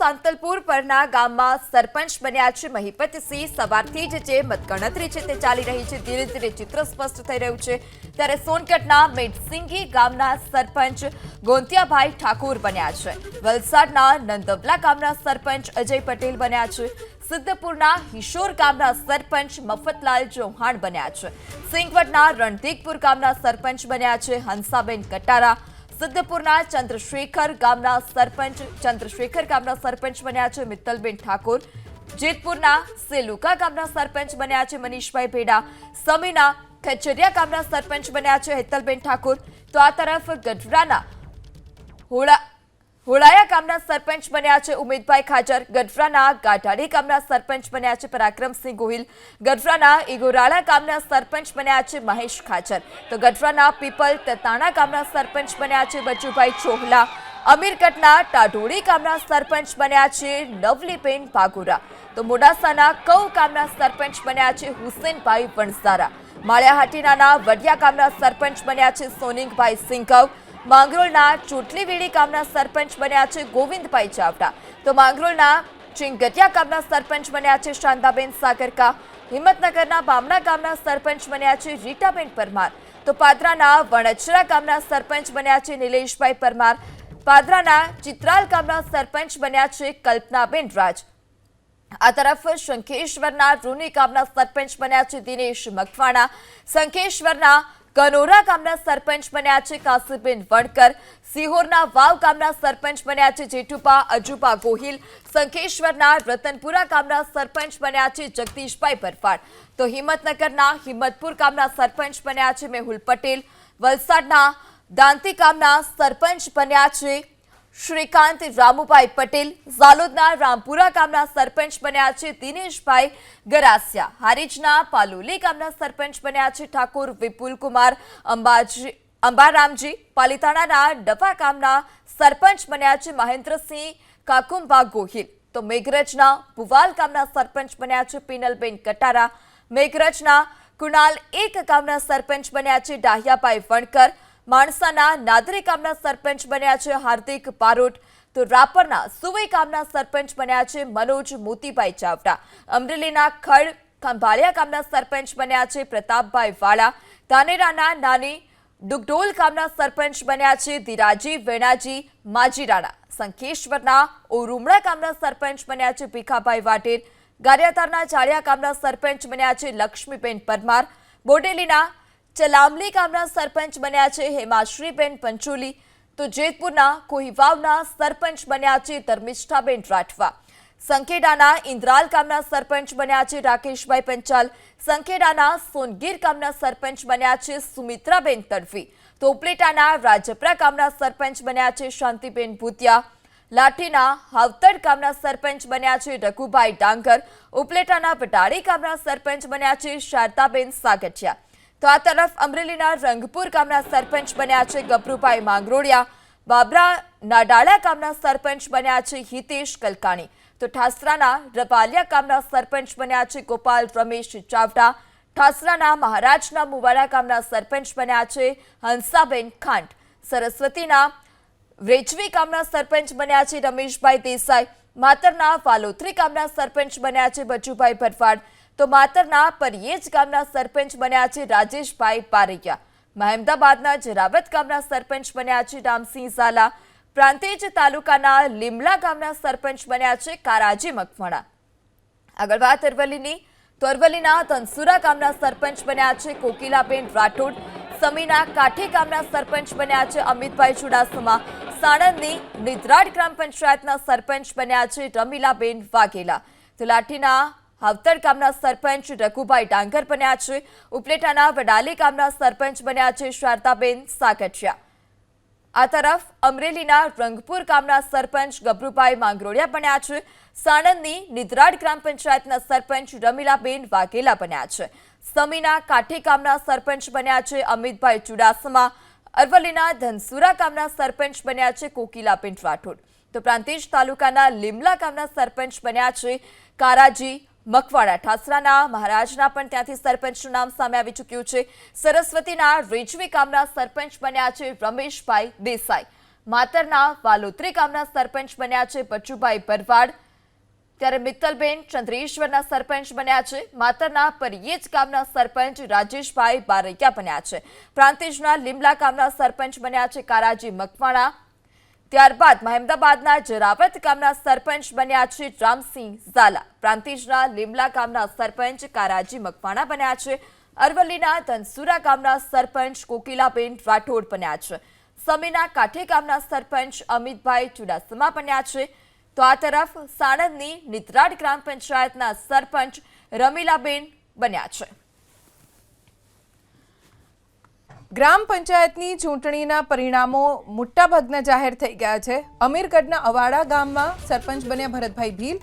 સાંતલપુર પરના ગામમાં સરપંચ બન્યા છે મહિપતસિંહ. સવારથી જ જે મતગણતરી છે તે ચાલી રહી છે. ધીરે ધીરે ચિત્ર સ્પષ્ટ થઈ રહ્યું છે. ત્યારે સોનકટના મેડસિંગી ગામના સરપંચ ગોંતિયાભાઈ ઠાકુર બન્યા છે. વલસાડના નંદવલા ગામના સરપંચ અજય પટેલ બન્યા છે. સિદ્ધપુરના હિશોર ગામના સરપંચ મફતલાલ ચૌહાણ બન્યા છે. સિંગવટના રણધીકપુર ગામના સરપંચ બન્યા છે. હંસાબેન કટારા સિદ્ધપુરના ચંદ્રશેખર ગામના સરપંચ ચંદ્રશેખર ગામના સરપંચ બન્યા છે મિત્તલબેન ઠાકોર. જેતપુરના સેલુકા ગામના સરપંચ બન્યા છે મનીષભાઈ ભેડા. સમીના ખચરિયા ગામના સરપંચ બન્યા છે હેતલબેન ઠાકોર. તો આ તરફ ગઢડાના હોળા હોળાયા ગામના સરપંચ બન્યા છે ઉમેદભાઈ ખાચર ગઢડાના ગાઢાડી ગામના સરપંચ બન્યા છે પરાક્રમસિંહ ગોહિલ. ગઢડાના ઇગોરાળા ગામના સરપંચ બન્યા છે મહેશ ખાચર તો ગઢડાના પીપલ તતાણા ગામના સરપંચ બન્યા છે બચુભાઈ ચોહલા. અમીરકટના ટાઢોળી ગામના સરપંચ બન્યા છે નવલીબેન ભાગુરા. તો મોડાસાના કૌ ગામના સરપંચ બન્યા છે હુસેનભાઈ વણસારા માળિયાહાટીનાના વડિયા ગામના સરપંચ બન્યા છે સોનિંગભાઈ સિંઘવ. માંગરોળના ચૂંટલીવીડી ગામના સરપંચ બન્યા છે ગોવિંદભાઈ ચાવડા. તો માંગરોળના ચિંગટિયા ગામના સરપંચ બન્યા છે શાંતાબેન સાગરકા. હિંમતનગરના બામણા ગામના સરપંચ બન્યા છે રીટાબેન પરમાર. તો પાદરાના વણચરા ગામના સરપંચ બન્યા છે નિલેશભાઈ પરમાર. પાદરાના ચિત્રાલ ગામના સરપંચ બન્યા છે કલ્પનાબેન રાજ. આ તરફ શંખેશ્વરના રૂની ગામના સરપંચ બન્યા છે દિનેશ મકવાણા. શંખેશ્વરના કનોરા ગામના સરપંચ બન્યા છે કાસીબેન વણકર. સિહોરના વાવ ગામના સરપંચ બન્યા છે જેઠુપા, અજુપા ગોહિલ. શંખેશ્વરના રતનપુરા ગામના સરપંચ બન્યા છે જગદીશભાઈ ભરફાડ. તો હિંમતનગરના હિંમતપુર ગામના સરપંચ બન્યા છે મેહુલ પટેલ. વલસાડના દાંતી ગામના સરપંચ બન્યા છે શ્રીકાંત રામુભાઈ પટેલ ઝાલોદના રામપુરા ગામના સરપંચ બન્યા છે દિનેશભાઈ ગરાસિયા. હારીજના પાલોલી ગામના સરપંચ બન્યા છે ઠાકોર વિપુલ કુમાર અંબાજી અંબારામજી પાલિતાણાના ડફા ગામના સરપંચ બન્યા છે મહેન્દ્રસિંહ કાકુંબા ગોહિલ. તો મેઘરજના ભુવાલ ગામના સરપંચ બન્યા છે પિનલબેન કટારા. મેઘરજના કુણાલ એક ગામના સરપંચ બન્યા છે ડાહિયાભાઈ વણકર. માણસાના નાદરી ગામના સરપંચ બન્યા છે હાર્દિક પારોટ. તો રાપરના સુવઈ ગામના સરપંચ બન્યા છે મનોજ મોતીભાઈ ચાવડા. અમરેલીના ખડ ખંભાળિયા ગામના સરપંચ બન્યા છે પ્રતાપભાઈ વાળા. ધાનેરાના નાની ડુગડોલ ગામના સરપંચ બન્યા છે ધીરાજી વેણાજી માજીરાણા. સંખેશ્વરના ઓરુમડા ગામના સરપંચ બન્યા છે ભીખાભાઈ વાટેર ગારિયાતારના ચાળિયા ગામના સરપંચ બન્યા છે લક્ષ્મીબેન પરમાર. બોડેલીના ચલામલી ગામના સરપંચ બન્યા છે હેમાશ્રીબેન પંચોલી. તો જેતપુરના કોહિવાવના સરપંચ બન્યા છે ધર્મિષ્ઠાબેન રાઠવા. સંખેડાના ઇન્દ્રાલ ગામના સરપંચ બન્યા છે રાકેશભાઈ પંચાલ. સંખેડાના સોનગીર ગામના સરપંચ બન્યા છે સુમિત્રાબેન તડવી. તો ઉપલેટાના રાજપરા ગામના સરપંચ બન્યા છે શાંતિબેન ભૂતિયા. લાઠીના હાવતડ ગામના સરપંચ બન્યા છે રઘુભાઈ ડાંગર. ઉપલેટાના પટાડી ગામના સરપંચ બન્યા છે શારદાબેન સાગઠિયા. તો આ તરફ અમરેલીના રંગપુર ગામના સરપંચ બન્યા છે ગભરુભાઈ માંગરોળિયા બાબરા નાડાળા ગામના સરપંચ બન્યા છે હિતેશ કલકાણી, તો ઠાસરાના રપાલિયા ગામના સરપંચ બન્યા છે ગોપાલ રમેશ ચાવડા, ઠાસરાના મહારાજના મુવાડા ગામના સરપંચ બન્યા છે હંસાબેન ખાંટ, સરસ્વતીના વેચવી ગામના સરપંચ બન્યા છે રમેશભાઈ દેસાઈ માતરના વાલોત્રી ગામના સરપંચ બન્યા છે બચુભાઈ ભટવાડ તો માતરના પરિયેજ ગામના સરપંચ બન્યા છે રાજેશભાઈ પારૈયા. મહેમદાબાદના જરાવત ગામના સરપંચ બન્યા છે રામસિંહ ઝાલા. પ્રાંતિજ તાલુકાના લીમલા ગામના સરપંચ બન્યા છે કારાજી મકવાણા. આગળ વાત અરવલ્લીની. તો અરવલ્લીના ધનસુરા ગામના સરપંચ બન્યા છે કોકિલાબેન રાઠોડ. સમીના કાઠી ગામના સરપંચ બન્યા છે અમિતભાઈ ચુડાસમા. સાણંદની નિદ્રાડ ગ્રામ પંચાયતના સરપંચ બન્યા છે રમીલાબેન વાઘેલા. તો લાઠીના ગામના સરપંચ રઘુભાઈ ડાંગર બન્યા છે. ઉપલેટાના વડાલી ગામના સરપંચ બન્યા છે શારદાબેન સાગઠિયા. આ તરફ અમરેલીના રંગપુર ગામના સરપંચ ગભરુભાઈ માંગરોળિયા બન્યા છે. સાણંદની નિદ્રાડ ગ્રામ પંચાયતના સરપંચ રમીલાબેન વાઘેલા બન્યા છે. સમીના કાઠી ગામના સરપંચ બન્યા છે અમિતભાઈ ચુડાસમા. અરવલ્લીના ધનસુરા ગામના સરપંચ બન્યા છે કોકિલાબેન રાઠોડ. તો પ્રાંતિજ તાલુકાના લીમલા ગામના સરપંચ બન્યા છે કારાજી મકવાડા ઠાસરાના મહારાજના પણ ત્યાંથી સરપંચનું નામ સામે આવી ચૂક્યું છે. સરસ્વતીના રેજવી ગામના સરપંચ બન્યા છે રમેશભાઈ દેસાઈ. માતરના વાલોત્રી ગામના સરપંચ બન્યા છે બચુભાઈ ભરવાડ ત્યારે મિત્તલબેન ચંદ્રેશ્વરના સરપંચ બન્યા છે. માતરના પરિયેજ ગામના સરપંચ રાજેશભાઈ બારૈયા બન્યા છે. પ્રાંતિજના લીમલા ગામના સરપંચ બન્યા છે કારાજી મકવાણા. ત્યારબાદ મહેમદાબાદના જરાવત ગામના સરપંચ બન્યા છે રામસિંહ ઝાલા. પ્રાંતિજના લીમલા ગામના સરપંચ કારાજી મકવાણા બન્યા છે. અરવલ્લીના ધનસુરા ગામના સરપંચ કોકિલાબેન રાઠોડ બન્યા છે. સમીના કાઠે ગામના સરપંચ અમિતભાઈ ચુડાસમા બન્યા છે. તો આ તરફ સાણંદની નિતરાડ ગ્રામ પંચાયતના સરપંચ રમીલાબેન બન્યા છે. ગ્રામ પંચાયતની ચૂંટણીના પરિણામો મોટાભાગના જાહેર થઈ ગયા છે. અમીરગઢના અવાડા ગામમાં સરપંચ બન્યા ભરતભાઈ ભીલ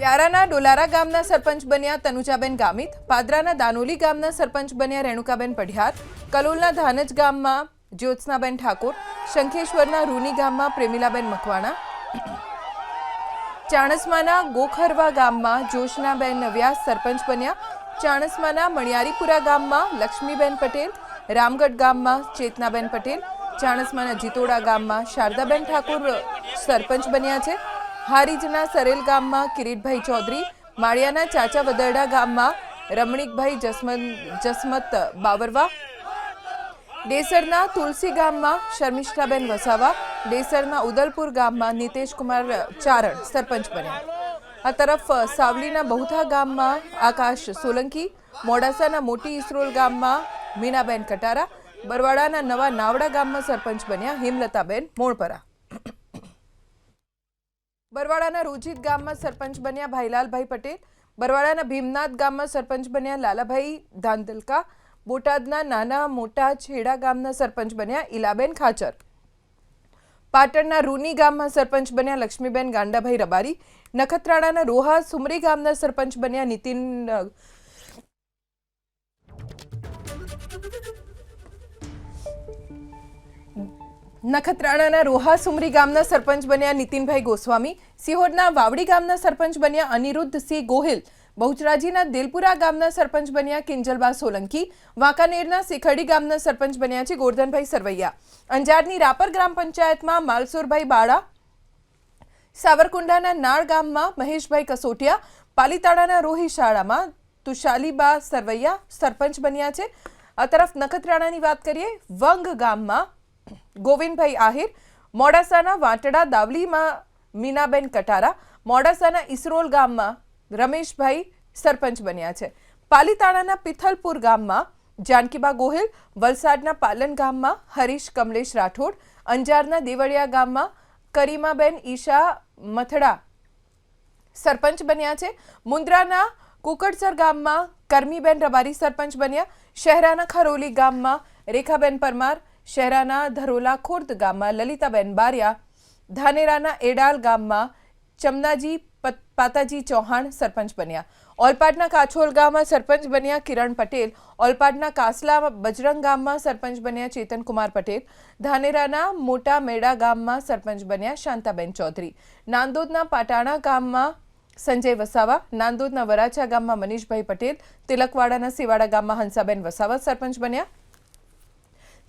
વ્યારાના ડોલારા ગામના સરપંચ બન્યા તનુજાબેન ગામિત, પાદરાના દાનોલી ગામના સરપંચ બન્યા રેણુકાબેન પઢિયાર, કલોલના ધાનજ ગામમાં જ્યોત્સનાબેન ઠાકોર, શંખેશ્વરના રૂની ગામમાં પ્રેમિલાબેન મકવાણા, ચાણસમાના ગોખરવા ગામમાં જોશનાબેન વ્યાસ સરપંચ બન્યા, ચાણસમાના મણિયારીપુરા ગામમાં લક્ષ્મીબેન પટેલ, રામગઢ ગામમાં ચેતનાબેન પટેલ, ચાણસમાના જીતોડા ગામમાં શારદાબેન ઠાકોર સરપંચ બન્યા છે. હારીજના સરેલ ગામમાં કિરીટભાઈ ચૌધરી, માળિયાના ચાચા વદરડા ગામમાં રમણીકભાઈ જસમત જસમત બાવરવા, ડેસરના તુલસી ગામમાં શર્મિષ્ઠાબેન વસાવા, ડેસરના ઉદલપુર ગામમાં નિતેશ કુમાર ચારણ સરપંચ બન્યા. આ તરફ સાવલીના બહુથા ગામમાં આકાશ સોલંકી, મોડાસાના મોટી ઇસરોલ ગામમાં મીનાબેન કટારા, બરવાડાના નવા નાવડા ગામમાં સરપંચ બન્યા હેમલતાબેન મોણપરા. બરવાડાના રોજિત ગામમાં સરપંચ બન્યા ભાઈલાલભાઈ પટેલ, બરવાડાના ભીમનાથ ગામમાં સરપંચ બન્યા લાલાભાઈ ધાંધલકા, બોટાદના નાના મોટા છેડા ગામના સરપંચ બન્યા ઈલાબેન ખાચર. પાટણના રૂની ગામમાં સરપંચ બન્યા લક્ષ્મીબેન ગાંડાભાઈ રબારી, નખત્રાણાના રોહા સુમરી ગામના સરપંચ બન્યા નીતિન નખત્રાણાના રોહા સુમરી ગામના સરપંચ બન્યા નીતિનભાઈ ગોસ્વામી, સિહોરના વાવડી ગામના સરપંચ બન્યા અનિરુદ્ધ સિંહ ગોહિલ, બહુચરાજીના દિલપુરા ગામના સરપંચ બન્યા કિંજલબા સોલંકી, વાંકાનેરના શિખડી ગામના સરપંચ બન્યા છે ગોરધનભાઈ સરવૈયા. અંજારની રાપર ગ્રામ પંચાયતમાં માલસુરભાઈ બાળા, સાવરકુંડાના નાળ ગામમાં મહેશભાઈ કસોટિયા, પાલીતાણાના રોહી શાળામાં તુશાલીબા સરવૈયા સરપંચ બન્યા છે. આ તરફ નખત્રાણાની વાત કરીએ, વંગ ગામમાં ગોવિંદભાઈ આહિર, મોડાસાના વાંટડા દાવલીમાં મીનાબેન કટારા, મોડાસાના ઇસરોલ ગામમાં રમેશભાઈ સરપંચ બન્યા છે. પાલીતાણાના પિથલપુર ગામમાં જાનકીબા ગોહિલ, વલસાડના પાલન ગામમાં હરીશ કમલેશ રાઠોડ, અંજારના દેવળિયા ગામમાં કરીમાબેન ઈશા મથડા સરપંચ બન્યા છે. મુન્દ્રાના કુકડસર ગામમાં કરમીબેન રબારી સરપંચ બન્યા. શહેરાના ખરોલી ગામમાં રેખાબેન પરમાર શહેરાના ધરોલા ખુર્દ ગામમાં લલિતાબેન બારિયા, ધાનેરાના એડાલ ગામમાં ચમનાજી પત- પાતાજી ચૌહાણ સરપંચ બન્યા. ઓલપાડના કાછોલ ગામમાં સરપંચ બન્યા કિરણ પટેલ. ઓલપાડના કાસલા બજરંગ ગામમાં સરપંચ બન્યા ચેતનકુમાર પટેલ. ધાનેરાના મોટા મેડા ગામમાં સરપંચ બન્યા શાંતાબેન ચૌધરી. નાંદોદના પાટાણા ગામમાં સંજય વસાવા. નાંદોદના વરાછા ગામમાં મનીષભાઈ પટેલ. તિલકવાડાના સિવાડા ગામમાં હંસાબેન વસાવા સરપંચ બન્યા.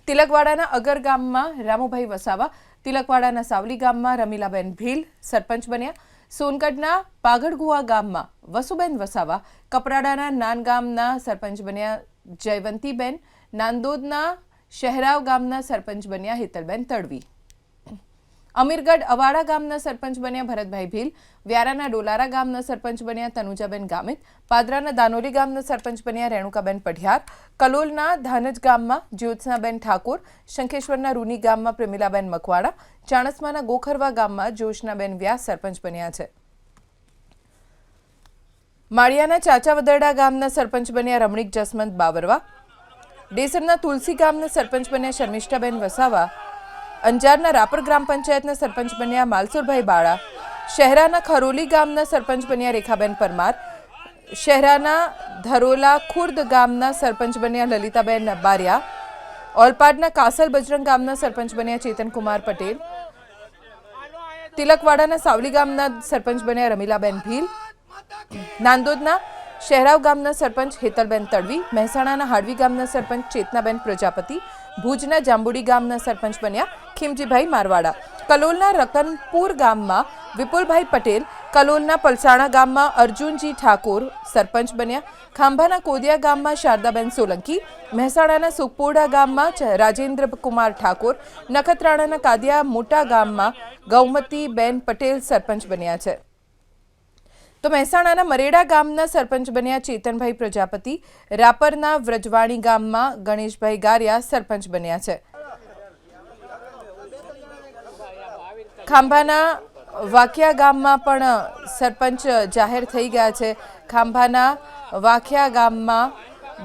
તિલકવાડાના અગર ગામમાં રામુભાઈ વસાવા, તિલકવાડાના સાવલી ગામમાં રમીલાબેન ભીલ સરપંચ બન્યા. સોનગઢના પાગડગુવા ગામમાં વસુબેન વસાવા, કપરાડાના નાન ગામના સરપંચ બન્યા જયવંતીબેન, નાંદોદના શહેરાવ ગામના સરપંચ બન્યા હેતલબેન તડવી. અમીરગઢ અવાડા ગામના સરપંચ બન્યા ભરતભાઈ ભીલ, વ્યારાના ડોલારા ગામના સરપંચ બન્યા તનુજાબેન ગામિત, પાદરાના દાનોલી ગામના સરપંચ બન્યા રેણુકાબેન પઢિયાર, કલોલના ધાનજ ગામમાં જ્યોત્સનાબેન ઠાકોર, શંખેશ્વરના રૂની ગામમાં પ્રેમિલાબેન મકવાડા ચાણસમાના ગોખરવા ગામમાં જોશનાબેન વ્યાસ સરપંચ બન્યા છે. માળિયાના ચાચા વદરડા ગામના સરપંચ બન્યા રમણીક જસમંત બાબરવા ડેસરના તુલસી ગામના સરપંચ બન્યા શર્મિષ્ઠાબેન વસાવા અંજારના રાપર ગ્રામ પંચાયતના સરપંચ બન્યા માલસુરભાઈ બાળા. શહેરાના ખરોલી ગામના સરપંચ બન્યા રેખાબેન પરમાર. શહેરાના ધરોલા ખુર્દ ગામના સરપંચ બન્યા લલિતાબેન બારિયા. ઓલપાડના કાસલ બજરંગ ગામના સરપંચ બન્યા ચેતનકુમાર પટેલ. તિલકવાડાના સાવલી ગામના સરપંચ બન્યા રમીલાબેન ભીલ. નાંદોદના શહેરાવ ગામના સરપંચ હેતલબેન તડવી. મહેસાણાના હાડવી ગામના સરપંચ ચેતનાબેન પ્રજાપતિ. ભુજના જાંબુડી ગામના સરપંચ બન્યા ખીમજીભાઈ મારવાડા. કલોલના રતનપુર ગામમાં વિપુલભાઈ પટેલ, કલોલના પલસાણા ગામમાં અર્જુનજી ઠાકોર સરપંચ બન્યા. ખાંભાના કોદિયા ગામમાં શારદાબેન સોલંકી, મહેસાણાના સુખપોડા ગામમાં રાજેન્દ્ર કુમાર ઠાકોર, નખત્રાણાના કાદિયા મોટા ગામમાં ગૌમતીબેન પટેલ સરપંચ બન્યા છે. તો મહેસાણાના મરેડા ગામના સરપંચ બન્યા ચેતનભાઈ પ્રજાપતિ, રાપરના વ્રજવાણી ગામમાં ગણેશભાઈ ગારિયા સરપંચ બન્યા છે. ખાંભાના વાખિયા ગામમાં પણ સરપંચ જાહેર થઈ ગયા છે. ખાંભાના વાખિયા ગામમાં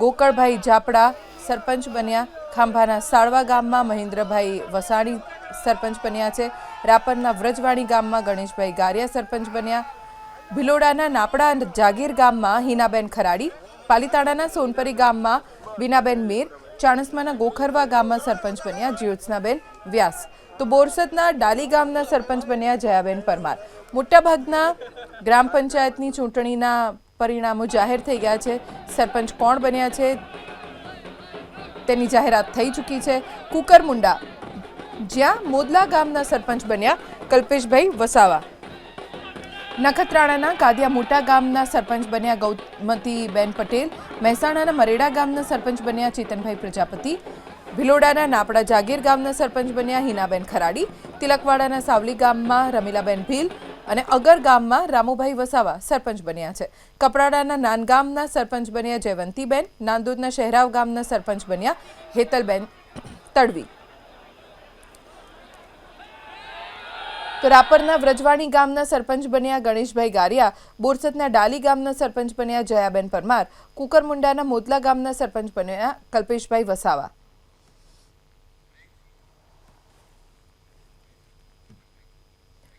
ગોકળભાઈ જાપડા સરપંચ બન્યા. ખાંભાના સાળવા ગામમાં મહેન્દ્રભાઈ વસાણી સરપંચ બન્યા છે. રાપરના વ્રજવાણી ગામમાં ગણેશભાઈ ગારિયા સરપંચ બન્યા. ભિલોડાના નાપડા જાગીર ગામમાં હિનાબેન ખરાડી, પાલીતાણાના સોનપરી ગામમાં બીનાબેન મેર, ચાણસ્માના ગોખરવા ગામમાં સરપંચ બન્યા જ્યોત્સનાબેન વ્યાસ. તો બોરસદના ડાલી ગામના સરપંચ બન્યા જયાબેન પરમાર. મોટાભાગના ગ્રામ પંચાયતની ચૂંટણીના પરિણામો જાહેર થઈ ગયા છે. સરપંચ કોણ બન્યા છે તેની જાહેરાત થઈ ચૂકી છે. કુકરમુંડા. જ્યાં મોદલા ગામના સરપંચ બન્યા કલ્પેશભાઈ વસાવા. નખત્રાણાના કાદિયા મોટા ગામના સરપંચ બન્યા ગૌમતીબેન પટેલ, મહેસાણાના મરેડા ગામના સરપંચ બન્યા ચેતનભાઈ પ્રજાપતિ, ભિલોડાના નાપડા જાગીર ગામના સરપંચ બન્યા હિનાબેન ખરાડી, તિલકવાડાના સાવલી ગામમાં રમીલાબેન ભીલ અને અગર ગામમાં રામુભાઈ વસાવા સરપંચ બન્યા છે. કપરાડાના નાનગામના સરપંચ બન્યા જયવંતીબેન, નાંદોદના શહેરાવ ગામના સરપંચ બન્યા હેતલબેન તડવી. તો રાપરના વ્રજવાણી ગામના સરપંચ બન્યા ગણેશભાઈ ગારિયા, બોરસદના ડાલી ગામના સરપંચ બન્યા જયાબેન પરમાર, કુકરમુંડાના મોતલા ગામના સરપંચ બન્યા કલ્પેશભાઈ વસાવા.